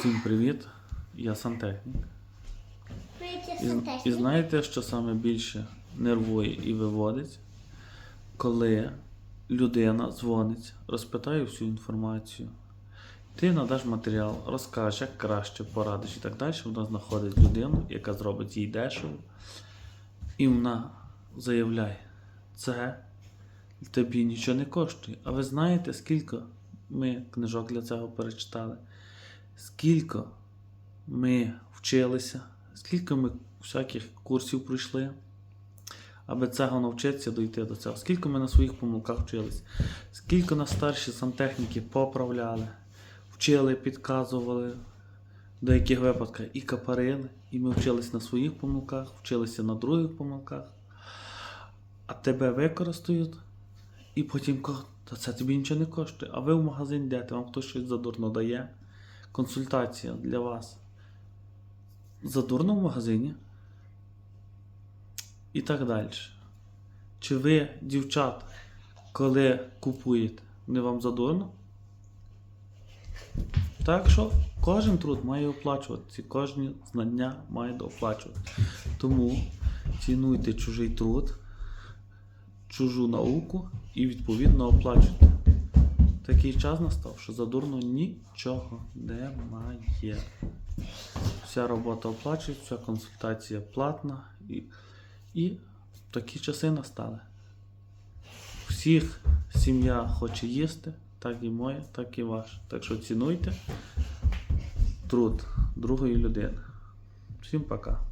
Всім привіт! Я сантехнік. І, і знаєте, що саме більше нервує і виводить, коли людина дзвонить, розпитає всю інформацію. Ти надаш матеріал, розкажеш, як краще, порадиш і так далі. Вона знаходить людину, яка зробить їй дешево. І вона заявляє, це тобі нічого не коштує. А ви знаєте, скільки ми книжок для цього перечитали? Скільки ми вчилися, скільки ми всяких курсів пройшли, аби цього навчитися дойти до цього. Скільки ми на своїх помилках вчилися, скільки нас старші сантехніки поправляли, вчили, підказували, в деяких випадках і капарили, і ми вчилися на своїх помилках, вчилися на других помилках, а тебе використають, і потім та це тобі нічого не коштує. А ви в магазин йдете, вам хтось щось задурно дає. Консультація для вас задурно в магазині і так далі. Чи ви, дівчат, коли купуєте, не вам задурно? Так що кожен труд має оплачуватися, кожні знання має оплачувати. Тому цінуйте чужий труд, чужу науку і відповідно оплачуйте. Такий час настав, що задурно нічого немає. Вся робота оплачується, вся консультація платна і, і такі часи настали. Всіх сім'я хоче їсти, так і моя, так і ваша. Так що цінуйте труд другої людини. Всім пока.